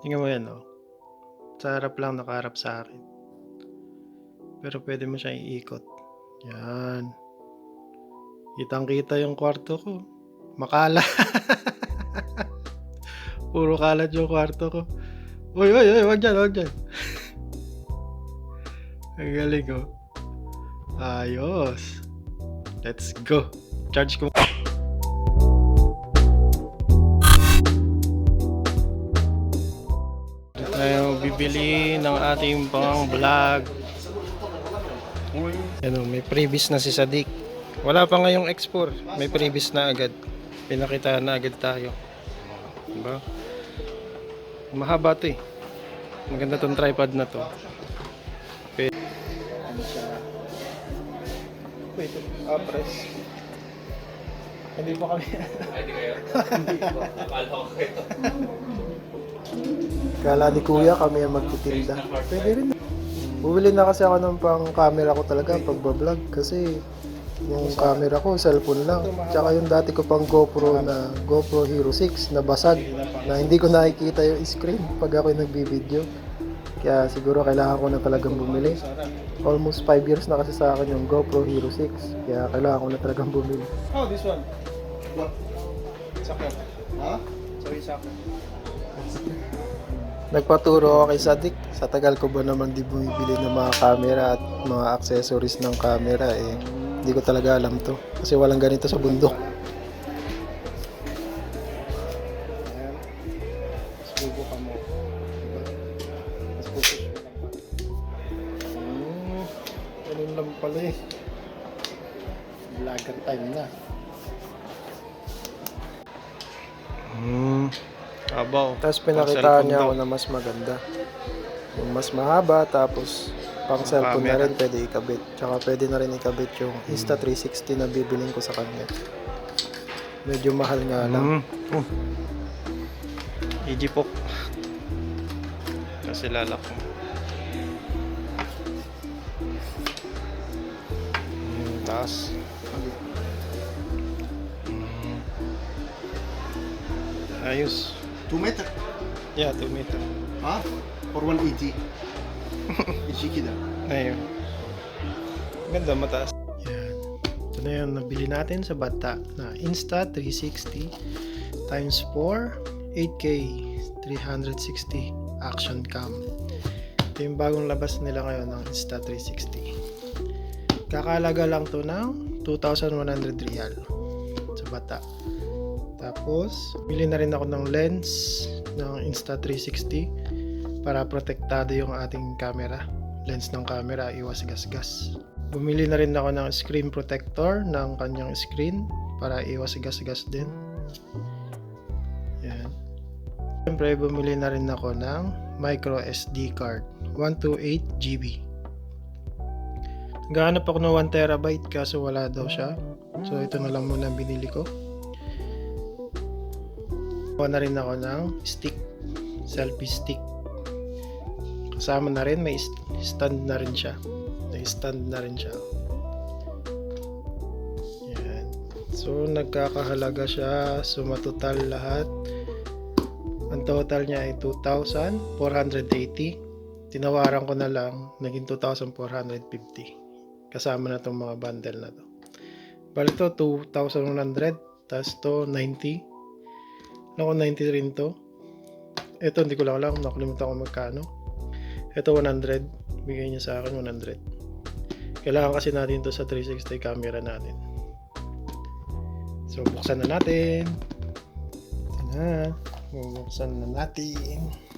Tingnan mo yan, oh. Sa harap lang nakaharap sa akin. Pero pwede mo siyang iikot. Yan. Kitang kita yung kwarto ko. Makala. Puro kalat yung kwarto ko. Uy, uy, uy, wag dyan, wag dyan. Ang galing, oh. Ayos. Let's go. Charge ko. Tayo bibili ng ating pang vlog. Ano, may previous na si Sadik. Wala pa ngayong export. May previous na agad. Pinakita na agad tayo. Diba? Mahaba to eh. Maganda tong tripod na to. Siya? Wait, ah, press. Hindi pa kami. Kala ni kuya kami ang magtitinda. Pwede rin. Bumili na kasi ako ng pang camera ko talaga pagbablog kasi yung camera ko cellphone lang. Tsaka yung dati ko pang GoPro na GoPro Hero 6 na basag na hindi ko nakikita yung screen pag ako nagbibideo. Kaya siguro kailangan ko na talagang bumili. Almost 5 years na kasi sa akin yung GoPro Hero 6. Kaya kailangan ko na talagang bumili. Oh, this one. What? Sakyan. Huh? Sorry, sakyan. Nagpaturo ako kay Sadik. Sa tagal ko ba naman di bumibili ng mga camera at mga accessories ng camera eh. Hindi ko talaga alam to. Kasi walang ganito sa bundok. Tapos pinakita niya ako na mas maganda. Yung mas mahaba tapos pang cellphone na rin pwede ikabit. Tsaka pwede na rin ikabit yung Insta360 na bibiling ko sa kanya. Medyo mahal nga lang. Oh. Ijipok. Kasi lalak mo. Hmm, taas. Hmm. Ayos. 2 meter. Yeah, 2 meter. Huh? For 180. Ichi kida. Ayun. Ganda mataas. Yan. Ito na yung nabili natin sa bata na Insta360 times 4 8K 360 action cam. Ito yung bagong labas nila ngayon ng Insta360. Kakalaga lang to ng 2,100 real sa bata. Tapos, bili na rin ako ng lens ng Insta360 para protektado yung ating camera. Lens ng camera, iwas gas-gas. Bumili na rin ako ng screen protector ng kanyang screen para iwas gas-gas din. Yan. Siyempre, bumili na rin ako ng micro SD card. 128 GB. Naghahanap ako ng 1 terabyte kaso wala daw siya. So, ito na lang muna ang binili ko. Kuha na rin ako ng stick. Selfie stick. Kasama na rin, may st- stand na rin siya. May stand na rin siya. Yan. So, nagkakahalaga siya. So, matotal lahat. Ang total niya ay 2,480. Tinawaran ko na lang. Naging 2,450. Kasama na itong mga bundle na to. Bali to, 2,100. Tapos to, 90. Naku, 90 rin to. Ito, hindi ko lang alam. Nakalimutan ko magkano. Ito 100. Bigay niya sa akin 100. Kailangan kasi natin to sa 360 camera natin. So, buksan na natin. Ito na. Bubuksan na natin.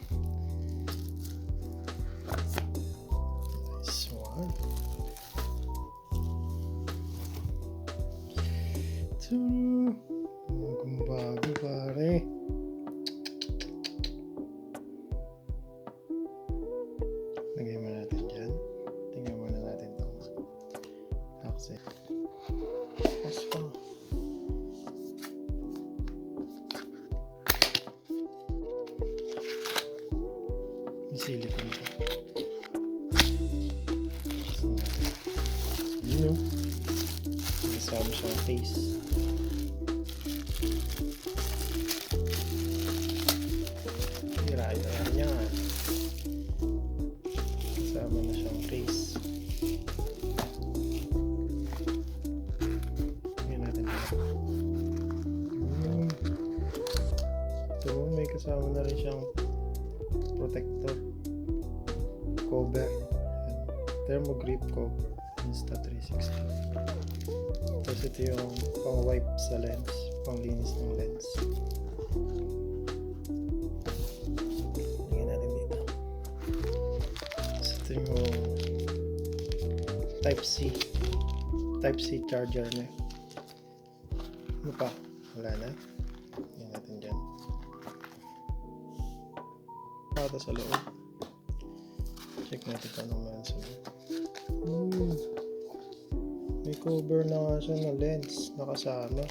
Grip cover. Insta360. Tapos ito yung pang wipe sa lens. Pang linis ng lens. Tingnan natin dito. Tapos Type C. Type C charger niya. Ano pa? Wala na. Tingnan natin dyan. Pata sa loob. Check natin kung anong meron sa loob. Cover na nga siya na lens. Nakasama.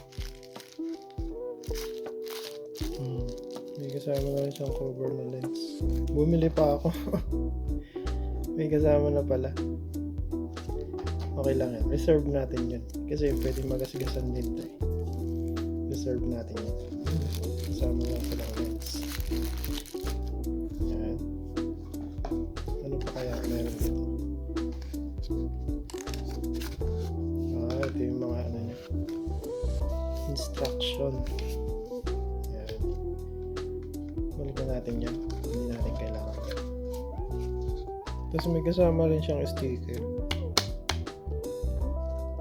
Hmm. May kasama na rin siyang cover na lens. Bumili pa ako. May kasama na pala. Okay lang yan. Reserve natin yun. Kasi pwede magasgasan din to eh. Reserve natin yun. Kasama lang ng lens. Yan. Ano pa kaya meron dito? Tapos may kasama rin siyang sticker.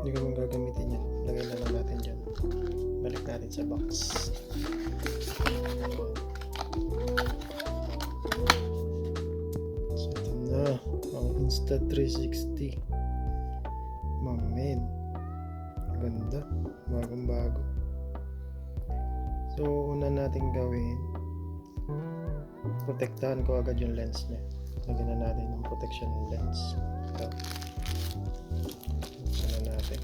Hindi ko man gagamitin yan. Lagay na lang natin dyan. Balik natin sa box. So, ito na. Ang Insta360. Mamen. Ganda. Bagong bago. So, una natin gawin protektahan ko agad yung lens niya. Lagyan na natin ng protection lens. Ito. Buksan na natin.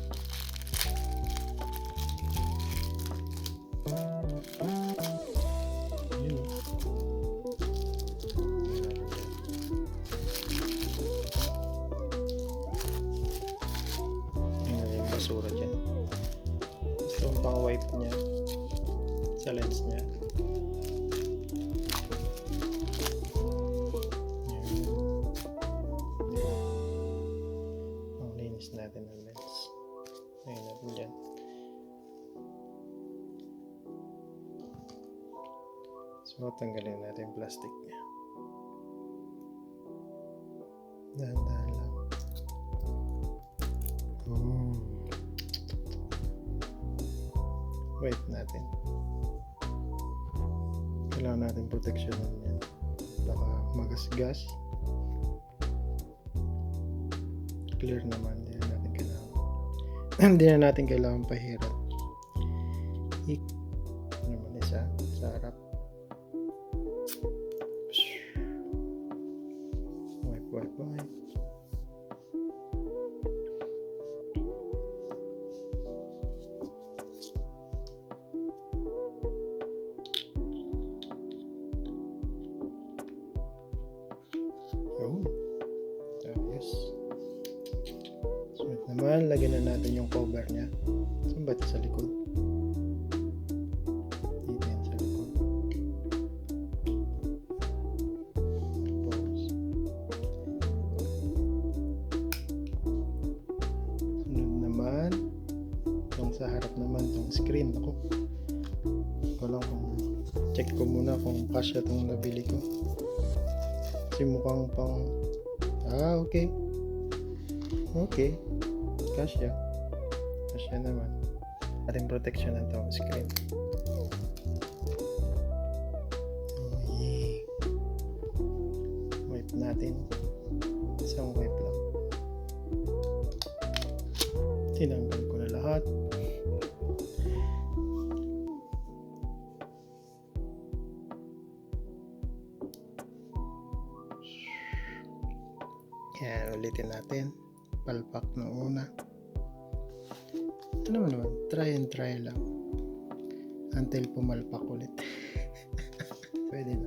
Basura dyan. Ito yung pang wipe niya sa lens niya. So, tanggalin natin yung plastic niya. Dahan-dahan lang. Hmm. Wait natin. Kailangan natin protection yan. Baka magasgas. Clear naman. Hindi na natin kailangan. Hindi na natin kailangan pahirap. Ik. Naman, lagyan na natin yung cover niya. Saan ba sa likod? Dito yan sa likod. Tapos, sunod naman, yung sa harap naman, yung screen. Ako, ko lang kung check ko muna kung kasya itong nabili ko. Kasi mukhang pang... Ah, okay. Okay. Kasya. Kasya naman. Ating protection ng tong screen. Yeah. Wipe natin. Isang wipe lang. Tinanggal ko na lahat. Yan, ulitin natin. Palpak ng una. Ito naman naman, try and try lang. Until pumalpak ulit. Pwede na.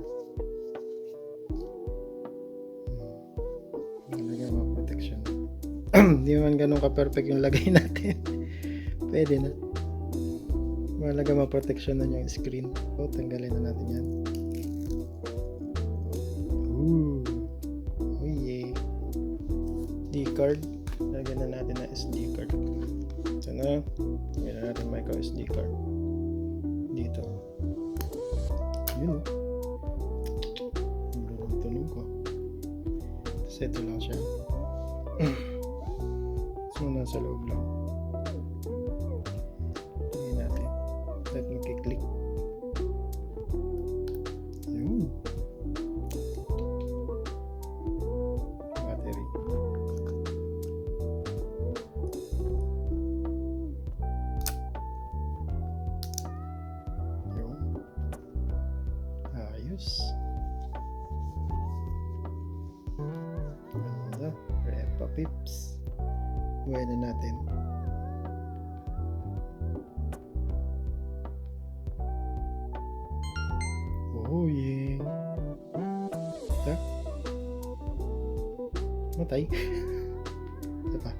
Hmm. Mo protection. Hindi naman ganun ka-perfect yung lagay natin. Pwede na. Malaga ma-protection na yung screen. O, tanggalin na natin yan. Ooh. Oh yeah. SD card. Lagyan na natin ng SD card na yun na natin micro SD card. Dito. Yun o ang tunog ko. Tapos ito lang siya. So nasa loob lang. Ayos. Ganda. Repa pips. Buhay na natin. Oh yeah. Ha? Matay. Ito pa.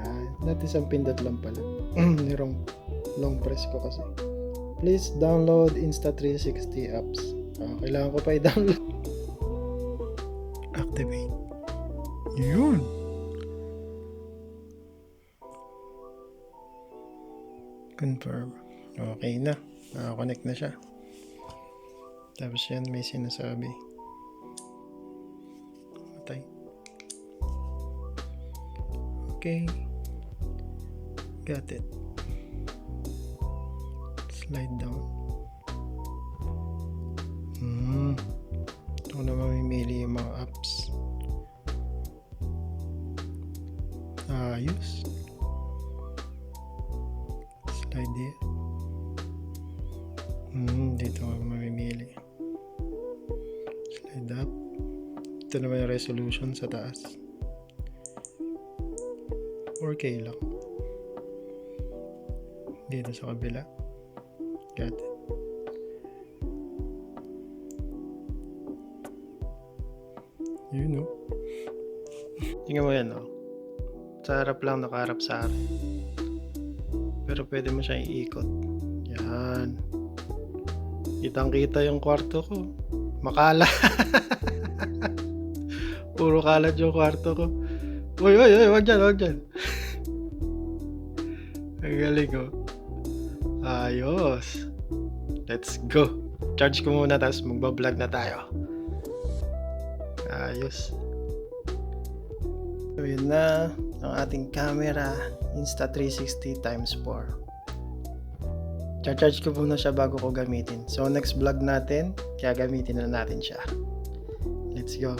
Yan. Dati isang pindot lang pala. Nirong long press ko kasi. Please download Insta360 apps. Ah, kailangan ko pa i-download. Activate. Yun. Confirm. Okay na. Nakakonect na siya. Tapos yan, may sinasabi. Matay. Okay. Got it. Slide down. Hmm. Ito na mamimili yung mga apps. Ayos. Slide here. Hmm, dito ako mamimili. Slide up. Ito naman yung resolution sa taas. 4K lang. Dito sa kabila. Sa harap lang nakaharap sa akin. Pero pwede mo siyang iikot. Yan. Kitang kita yung kwarto ko. Makala. Puro kalat yung kwarto ko. Uy, uy, uy, wag dyan, wag dyan. Ang galing ko. Ayos. Let's go. Charge ko muna tapos magbablog na tayo. Ayos. So yun na ang ating camera Insta360 times 4. Charge ko muna siya bago ko gamitin. So next vlog natin, kaya gamitin na natin siya. Let's go.